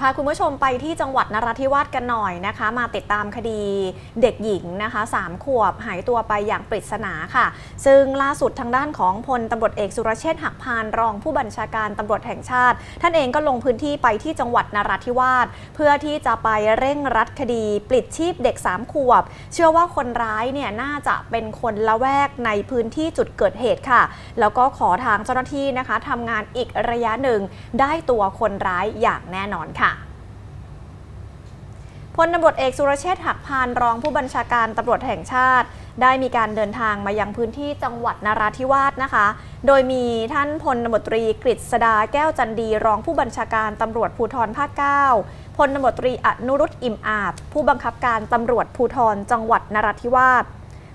พาคุณผู้ชมไปที่จังหวัดนราธิวาสกันหน่อยนะคะ มาติดตามคดีเด็กหญิงนะคะสามขวบหายตัวไปอย่างปริศนาค่ะ ซึ่งล่าสุดทางด้านของพลตำรวจเอกสุรเชษฐ์หักพานรองผู้บัญชาการตำรวจแห่งชาติ ท่านเองก็ลงพื้นที่ไปที่จังหวัดนราธิวาสเพื่อที่จะไปเร่งรัดคดีปลิดชีพเด็กสามขวบ เชื่อว่าคนร้ายเนี่ยน่าจะเป็นคนละแวกในพื้นที่จุดเกิดเหตุค่ะ แล้วก็ขอทางเจ้าหน้าที่นะคะทำงานอีกระยะหนึ่งได้ตัวคนร้ายอย่างแน่นอนค่ะ พลตำรวจเอกสุรเชษฐ์หักพานรองผู้บัญชาการตำรวจแห่งชาติ ได้มีการเดินทางมายังพื้นที่จังหวัดนราธิวาสนะคะ โดยมีท่านพลตำรวจตรีกฤษดาแก้วจันดีรองผู้บัญชาการตำรวจภูธรภาค9พลตำรวจตรีอนุรุตอิ่มอาจผู้บังคับการตำรวจภูธรจังหวัดนราธิวาส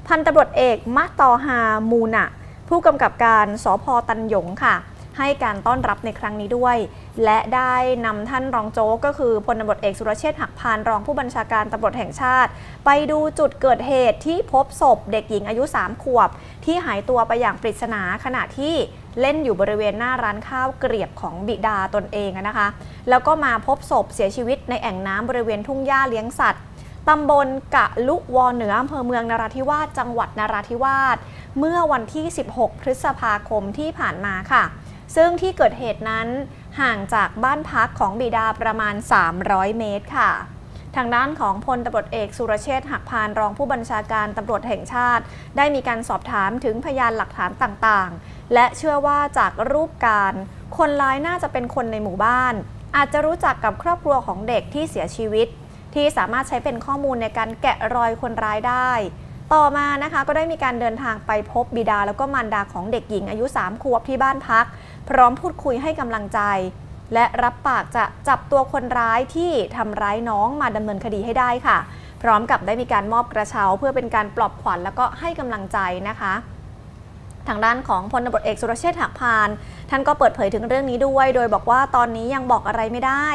พันตำรวจเอกมะตอฮามูนะผู้กำกับการสพตันหยงค่ะ ให้การต้อนรับในครั้งนี้ด้วย และได้นำท่านรองโจ๊กก็คือพลตำรวจเอกสุรเชษฐ์หักพานรองผู้บัญชาการตำรวจแห่งชาติ ไปดูจุดเกิดเหตุที่พบศพเด็กหญิงอายุ 3 ขวบ ที่หายตัวไปอย่างปริศนาขณะที่เล่นอยู่บริเวณหน้าร้านข้าวเกลียบของบิดาตนเองนะคะ แล้วก็มาพบศพเสียชีวิตในแอ่งน้ำบริเวณทุ่งหญ้าเลี้ยงสัตว์ตำบลกะลุวอเหนืออำเภอเมืองนราธิวาสจังหวัดนราธิวาสเมื่อวันที่ 16 พฤษภาคมที่ผ่านมาค่ะ ซึ่งที่เกิดเหตุนั้นห่างจากบ้านพักของบิดาประมาณ 300 เมตรค่ะ ทางด้านของพลตำรวจเอกสุรเชษฐ์หักพานรองผู้บัญชาการตำรวจแห่งชาติ ได้มีการสอบถามถึงพยานหลักฐานต่างๆ และเชื่อว่าจากรูปการ คนร้ายน่าจะเป็นคนในหมู่บ้าน อาจจะรู้จักกับครอบครัวของเด็กที่เสียชีวิต ที่สามารถใช้เป็นข้อมูลในการแกะรอยคนร้ายได้ต่อมานะคะก็ได้มีการเดินทางไปพบบิดาแล้วก็มารดาของเด็กหญิงอายุ 3 ขวบที่บ้านพัก พร้อมพูดคุยให้กำลังใจ และรับปากจะจับตัวคนร้ายที่ทำร้ายน้องมาดำเนินคดีให้ได้ค่ะ พร้อมกับได้มีการมอบกระเช้า เพื่อเป็นการปลอบขวัญแล้วก็ให้กำลังใจนะคะทางด้านของพลตำรวจเอกสุรเชษฐ์หักพาน ท่านก็เปิดเผยถึงเรื่องนี้ด้วย โดยบอกว่าตอนนี้ยังบอกอะไรไม่ได้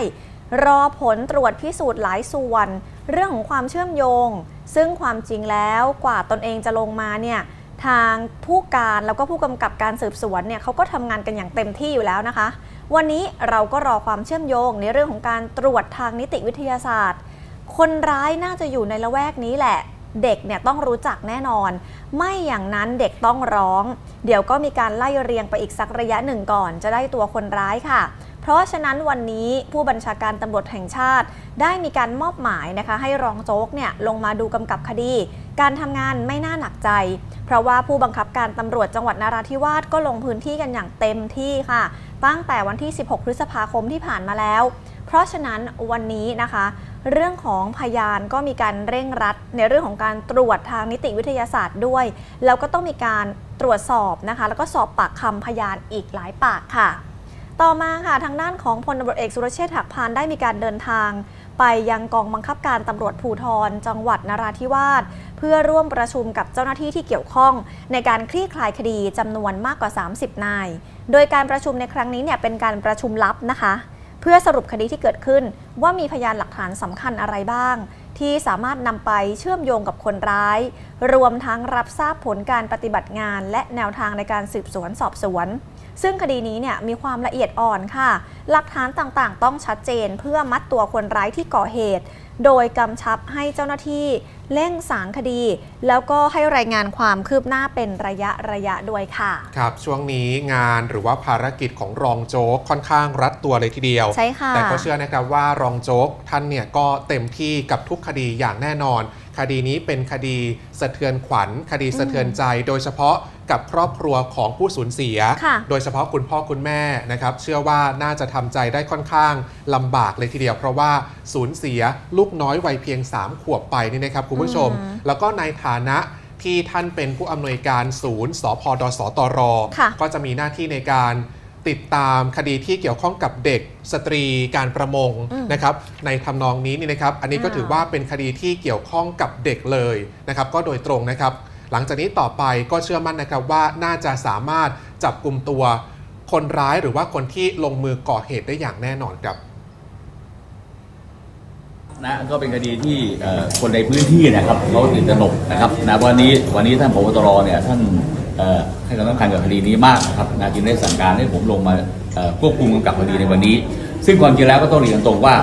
รอผลตรวจพิสูจน์หลายส่วน เรื่องของความเชื่อมโยง ซึ่งความจริงแล้วกว่าตนเองจะลงมาเนี่ย ทางผู้การแล้วก็ผู้กำกับการสืบสวนเนี่ยเขาก็ทำงานกันอย่างเต็มที่อยู่แล้วนะคะ วันนี้เราก็รอความเชื่อมโยงในเรื่องของการตรวจทางนิติวิทยาศาสตร์ คนร้ายน่าจะอยู่ในละแวกนี้แหละ เด็กเนี่ยต้องรู้จักแน่นอน ไม่อย่างนั้นเด็กต้องร้อง เดี๋ยวก็มีการไล่เรียงไปอีกสักระยะหนึ่งก่อน จะได้ตัวคนร้ายค่ะ เพราะฉะนั้นวันนี้ผู้บัญชาการตำรวจแห่งชาติ ได้มีการมอบหมายนะคะให้รองโจ๊กเนี่ยลงมาดูกำกับคดี การทำงานไม่น่าหนักใจ เพราะว่าผู้บังคับการตำรวจจังหวัดนาราธิวาสก็ลงพื้นที่กันอย่างเต็มที่ค่ะ ตั้งแต่วันที่ 16 พฤษภาคมที่ผ่านมาแล้ว เพราะฉะนั้นวันนี้นะคะ เรื่องของพยานก็มีการเร่งรัด ในเรื่องของการตรวจทางนิติวิทยาศาสตร์ด้วย แล้วก็ต้องมีการตรวจสอบนะคะ แล้วก็สอบปากคำพยานอีกหลายปากค่ะ ต่อมาค่ะทางด้านของพลตำรวจเอกสุรเชษฐ์หักพานได้มีการเดินทาง ไปยังกองบังคับการตำรวจภูธรจังหวัดนราธิวาสเพื่อร่วมประชุมกับเจ้าหน้าที่ที่เกี่ยวข้อง ในการคลี่คลายคดีจำนวนมากกว่า 30 นาย โดยการประชุมในครั้งนี้เนี่ยเป็นการประชุมลับนะคะ เพื่อสรุปคดีที่เกิดขึ้น ว่ามีพยานหลักฐานสำคัญอะไรบ้าง ที่สามารถนำไปเชื่อมโยงกับคนร้าย รวมทั้งรับทราบผลการปฏิบัติงาน และแนวทางในการสืบสวนสอบสวน ซึ่งคดีนี้เนี่ยมีความละเอียดอ่อนค่ะ หลักฐานต่างๆ ต้องชัดเจนเพื่อมัดตัวคนร้ายที่ก่อเหตุ โดยกำชับให้เจ้าหน้าที่เร่งสางคดี แล้วก็ให้รายงานความคืบหน้าเป็นระยะระยะด้วยค่ะ ครับ ช่วงนี้งานหรือว่าภารกิจของรองโจ๊กค่อนข้างรัดตัวเลยทีเดียว ใช่ค่ะ แต่ก็เชื่อนะครับว่ารองโจ๊กท่านเนี่ยก็เต็มที่กับทุกคดีอย่างแน่นอน คดีนี้เป็นคดีสะเทือนขวัญ คดีสะเทือนใจ โดยเฉพาะกับครอบครัวของผู้สูญเสียค่ะโดยเฉพาะคุณพ่อคุณแม่นะครับ เชื่อว่าน่าจะทำใจได้ค่อนข้างลำบากเลยทีเดียว เพราะว่าสูญเสียลูกน้อยวัยเพียง 3 ขวบไปนี่นะครับคุณผู้ชมอืมแล้วก็ในฐานะที่ท่านเป็นผู้อำนวยการศูนย์สพดสตรค่ะก็จะมีหน้าที่ในการ ติดตามคดีที่เกี่ยวข้องกับเด็กสตรีการประมงอืมนะครับในทำนองนี้นี่นะครับ อันนี้ก็อ่าถือว่าเป็นคดีที่เกี่ยวข้องกับเด็กเลยนะครับก็โดยตรงนะครับ หลังจากนี้ต่อไปก็เชื่อมั่นนะครับว่าน่าจะสามารถจับกลุ่มตัวคนร้ายหรือว่าคนที่ลงมือก่อเหตุได้อย่างแน่นอนครับนะก็เป็นคดีที่เอ่อคนในพื้นที่นะครับเขาตื่นตระหนกนะครับนะวันนี้วันนี้ท่านผบตรเนี่ยท่านเอ่อ ให้ความสำคัญกับคดีนี้มากนะครับนะจึงได้สั่งการให้ผมลงมาควบคุมกำกับคดีในวันนี้ ซึ่งความจริงแล้วก็ต้องเรียนตรงว่า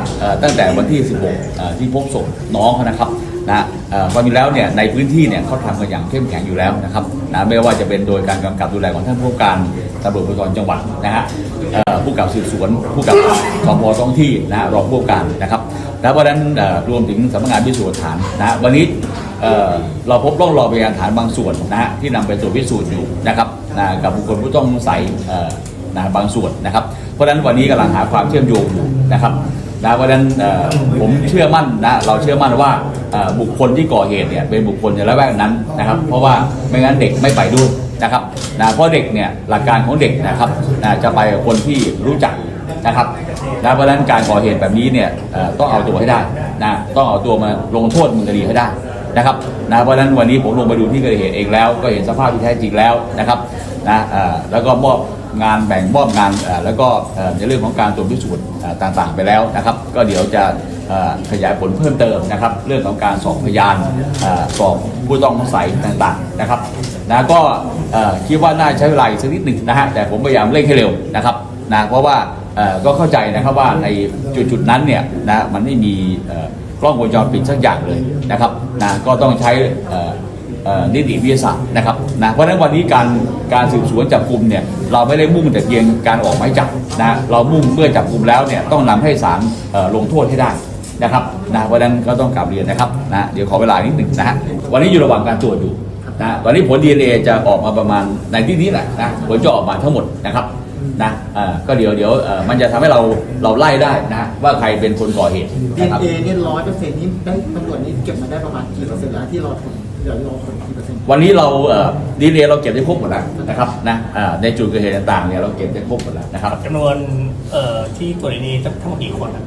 ตั้งแต่วันที่ 16 ที่พบศพน้องเขานะครับนะความจริงแล้วเนี่ยในพื้นที่เนี่ยเขาทำกันอย่างเข้มแข็งอยู่แล้วนะครับนะไม่ว่าจะเป็นโดยการกำกับดูแลของท่านผู้การตำรวจภูธรจังหวัดนะฮะผู้กับสืบสวน ผู้กับสพท้องที่นะรองผู้การนะครับแล้วเพราะนั้นรวมถึงสำนักงานพิสูจน์หลักฐานนะวันนี้เเราพบร่องรอยพยานฐานบางส่วนนะฮะที่นำไปตรวจพิสูจน์อยู่นะครับนะกับบุคคลผู้ต้องสงสัยนะบางส่วนนะครับ เพราะฉะนั้นวันนี้กำลังหาความเชื่อมโยงอยู่นะครับนะเพราะฉะนั้นผมเชื่อมั่นนะเราเชื่อมั่นว่าบุคคลที่ก่อเหตุเนี่ยเป็นบุคคลในละแวกนั้นนะครับ เพราะว่าไม่งั้นเด็กไม่ไปด้วยนะครับนะเพราะเด็กเนี่ยหลักการของเด็กนะครับนะจะไปกับคนที่รู้จักนะครับนะเพราะฉะนั้นการก่อเหตุแบบนี้เนี่ยต้องเอาตัวให้ได้นะต้องเอาตัวมาลงโทษมือคดีให้ได้ นะครับนะเพราะฉะนั้นวันนี้ผมลงไปดูที่เกิดเหตุเองแล้ว ก็เห็นสภาพที่แท้จริงแล้วนะครับนะแล้วก็มอบงานแบ่งมอบงานแล้วก็ในเรื่องของการตรวจพิสูจน์ต่างๆไปแล้วนะครับ ก็เดี๋ยวจะขยายผลเพิ่มเติมนะครับ เรื่องของการสอบพยานสอบผู้ต้องสงสัยต่างๆนะครับนะก็คิดว่าน่าใช้เวลาอีกสักนิดหนึ่งนะฮะแต่ผมพยายามเร่งให้เร็วนะครับนะเพราะว่าก็เข้าใจนะครับว่าในจุดๆนั้นเนี่ยนะมันไม่มี กล้องวงจรปิดสักอย่างเลยนะครับนะก็ต้องใช้นิติวิทยาศาสตร์นะครับนะเพราะฉะนั้นวันนี้การการสืบสวนจับกลุ่มเนี่ยเราไม่ได้มุ่งแต่เพียงการออกหมายจับนะเรามุ่งเมื่อจับกลุ่มแล้วเนี่ยต้องนำให้ศาลลงโทษให้ได้นะครับนะเพราะฉะนั้นก็ต้องกลับเรียนนะครับนะเดี๋ยวขอเวลานิดหนึ่งนะฮะวันนี้อยู่ระหว่างการตรวจอยู่นะวันนี้ผล DNA จะออกมาประมาณในที่นี้แหละนะผลจะออกมาทั้งหมดนะครับ นะเอ่อก็เดี๋ยวเดี๋ยวเอ่อมันจะทำให้เราเราไล่ได้นะว่าใครเป็นคนก่อเหตุดีนะครับ เอเนี่ยร้อยเปอร์เซ็นต์นี้ได้ตำรวจนี่เก็บมาได้ประมาณกี่เปอร์เซ็นต์แล้วที่รอผลเดี๋ยวรอผลกี่เปอร์เซ็นต์วันนี้เราดีเอเราเก็บได้ครบหมดแล้วนะครับนะเอ่อในจุดเกิดเหตุต่างๆเนี่ยเราเก็บได้ครบหมดแล้วนะครับ จำนวนเอ่อที่ตรวจนี้ทั้งหมดกี่คนอะ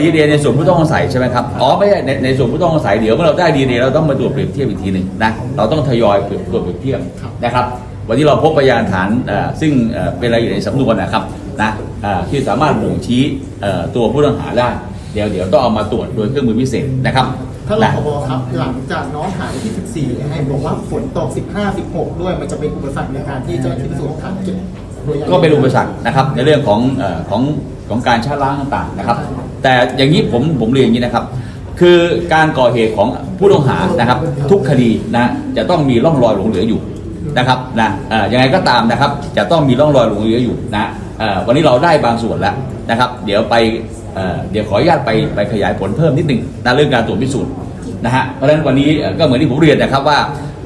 ดีเอในส่วนผู้ต้องสงสัยใช่ไหมครับอ๋อไม่ใช่ในในส่วนผู้ต้องสงสัยเดี๋ยวเมื่อเราได้ดีเอเราต้องมาตรวจเปรียบเทียบอีกทีหนึ่งนะเราต้องทยอยตรวจเปรียบเทียบนะครับ วันนี้เราพบพยานฐานเอ่อซึ่งเอ่อเป็นรายละเอียดในสำนวนนะครับนะเอ่อที่สามารถบ่งชี้เอ่อตัวผู้ต้องหาได้เดี๋ยวเดี๋ยวต้องเอามาตรวจโดยเครื่องมือพิเศษนะครับถ้ารนะพบครับหลังจากน้องหายที่ 14ให้บอกว่าฝนตก 15 16 ด้วยมันจะเป็นอุปสรรคในการที่เจ้าหน้าที่พิสูจน์หลักฐานเก็บตัวอย่างก็เป็นอุปสรรคนะครับในเรื่องของเอ่อของของการชาล้างต่างๆนะครับ แต่อย่างนี้ผมผมเรียนอย่างนี้นะครับ คือการก่อเหตุของผู้ต้องหานะครับ ทุกคดีนะจะต้องมีร่องรอยหลงเหลืออยู่ นะครับนะเอ่อยังไงก็ตามนะครับ จะต้องมีร่องรอยหลงเหลืออยู่นะเอ่อวันนี้เราได้บางส่วนแล้วนะครับ เดี๋ยวไปเอ่อเดี๋ยวขออนุญาตไปไปขยายผลเพิ่มนิดหนึงนะเรื่องการตรวจพิสูจน์นะฮะเพราะฉะนั้นวันนี้เอ่อก็เหมือนที่ผมเรียนนะครับว่า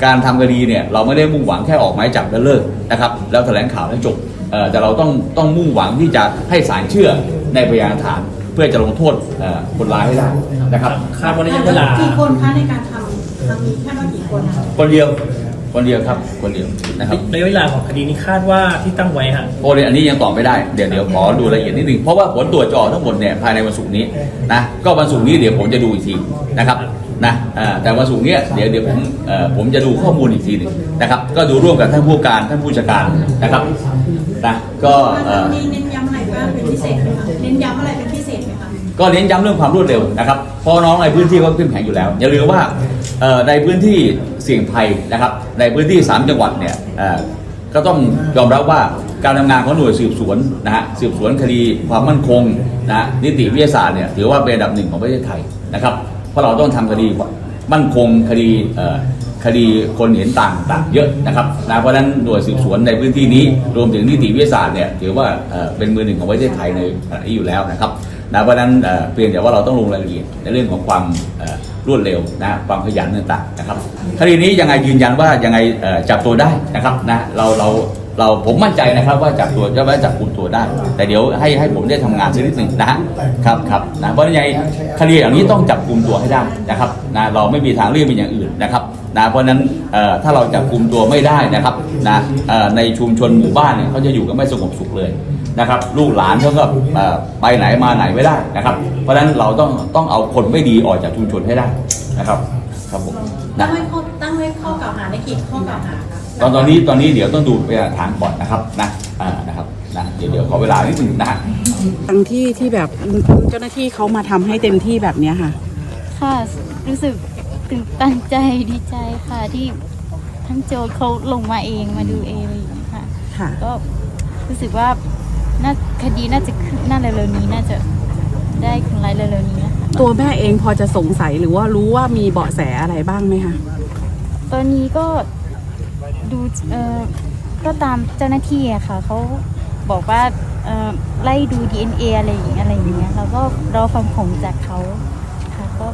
การทำคดีเนี่ยเราไม่ได้มุ่งหวังแค่ออกหมายจับแล้วเลิกนะครับแล้วแถลงข่าวแล้วจบเอ่อแต่เราต้องต้องมุ่งหวังที่จะให้ศาลเชื่อในพยานฐาน เพื่อจะลงโทษเอ่อคนร้ายให้ได้นะครับคาดว่าระยะเวลากี่คนคะในการทำครั้งนี้คาดว่ากี่คนคะคนเดียว คนเดียวครับคนเดียวนะครับระยะเวลาของคดีนี้คาดว่าที่ตั้งไว้ฮะโอ้เลยอันนี้ยังตอบไม่ได้เดี๋ยวเดี๋ยวขอดูรายละเอียดนิดนึงเพราะว่าผลตรวจจะออกทั้งหมดเนี่ยภายในวันศุกร์นี้นะก็วันศุกร์นี้เดี๋ยวผมจะดูอีกทีนะครับนะอ่าแต่วันศุกร์เนี้ยเดี๋ยวเดี๋ยวผมเอ่อผมจะดูข้อมูลอีกทีหนึ่งนะครับ ก็ดูร่วมกับท่านผู้การท่านผู้จัดการนะครับนะก็เอ่อเน้นย้ำอะไรบ้างเป็นพิเศษไหมคะเน้นย้ำอะไรเป็นพิเศษไหมคะก็เน้นย้ำเรื่องความรวดเร็วนะครับเพราะน้องในพื้นที่เขาเข้มแข็งอยู่แล้ว อย่าลืมว่าเอ่อ ในพื้นที่เสี่ยงภัยนะครับ ในพื้นที่ 3 จังหวัดเนี่ยก็ต้องยอมรับว่าการทำงานของหน่วยสืบสวนนะฮะสืบสวนคดีความมั่นคงนะฮะนิติวิทยาศาสตร์เนี่ยถือว่าเป็นอันดับหนึ่งของประเทศไทยนะครับ เพราะเราต้องทำคดีมั่นคงคดีคดีคนเห็นต่างต่างเยอะนะครับนะเพราะฉะนั้นหน่วยสืบสวนในพื้นที่นี้รวมถึงนิติวิทยาศาสตร์เนี่ยถือว่าเป็นมือหนึ่งของประเทศไทยในขณะนี้อยู่แล้วนะครับนะเพราะฉะนั้นเอ่อเพียงแต่ว่าเราต้องลงรายละเอียดในเรื่องของความ รวดเร็วนะความขยันต่างๆนะครับคดีนี้ยังไงยืนยันว่ายังไงจับตัวได้นะครับนะเราเราเราผมมั่นใจนะครับว่าจับตัวจะว่าจับกลุ่มตัวได้ แต่เดี๋ยวให้ให้ผมได้ทำงานสักนิดหนึ่งนะฮะครับครับนะเพราะยังไงคดีอย่างนี้ต้องจับกลุ่มตัวให้ได้นะครับนะเราไม่มีทางเลือกเป็นอย่างอื่นนะครับนะเพราะนั้นถ้าเราจับกลุ่มตัวไม่ได้นะครับนะในชุมชนหมู่บ้านเนี่ยเขาจะอยู่กันไม่สงบสุขเลย นะครับลูกหลานเขาก็เอ่อไปไหนมาไหนไม่ได้นะครับ เพราะฉะนั้นเราต้องต้องเอาคนไม่ดีออกจากชุมชนให้ได้นะครับครับผมตั้นะงไว้ข้อตั้งไว้ข้อกล่าวหาในกี่ข้อกล่าวหาคะตอนตอนนี้ตอนนี้เดี๋ยวต้องดูพยานฐานก่อนนะครับนะอ่านะครับนะเดี๋ยวเดี๋ยวขอเวลานิดหนึงนะฮะทั้งที่ที่แบบเจ้าหน้าที่เขามาทำให้เต็มที่แบบเนี้ยค่ะ ค่ะรู้สึกตื่นตันใจดีใจค่ะที่ทั้งโจทย์เขาลงมาเองมาดูเองอะไรอย่างเงี้ยค่ะค่ะก็รู้สึกว่า น่าคดีน่าจะคืบหน้าเร็วๆนี้น่าจะได้คนร้ายเร็วๆนี้นะคะตัวแม่เองพอจะสงสัยหรือว่ารู้ว่ามีเบาะแสอะไรบ้างไหมคะตอนนี้ก็ดูเอ่อก็ตามเจ้าหน้าที่อะค่ะเขาบอกว่าเอ่อไล่ดู DNA อะไรอย่างเงี้ยอะไรอย่างเงี้ยเราก็รอฟังผลจากเขาค่ะก็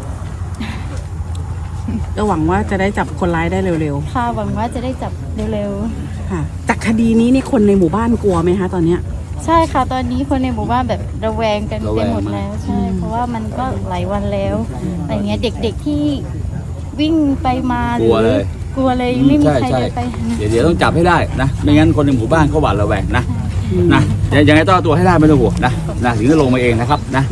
ก็หวังว่าจะได้จับคนร้ายได้เร็วค่ะหวังว่าจะได้จับเร็วๆค่ะ จากคดีนี้นี่คนในหมู่บ้านกลัวไหมคะตอนเนี้ยๆ ใช่ค่ะ ตอนนี้คนในหมู่บ้านแบบระแวงกันระไปแวงหมดมากแล้วใช่ เพราะว่ามันก็หลายวันแล้วอะไรเงี้ยเด็กๆที่วิ่งไปมาหกรืลัวเลย กลัวเลยไม่มีใช่ใครใช่เดินไปเดี๋ยวเดี๋ยวต้องจับให้ได้นะ ไม่งั้นคนในหมู่บ้านเขาหวาดระแวงนะนะยังยังไงต้องเอาตัวให้ได้ไม่ต้องห่วงนะนะถึงจะลงมาเองนะครับนะ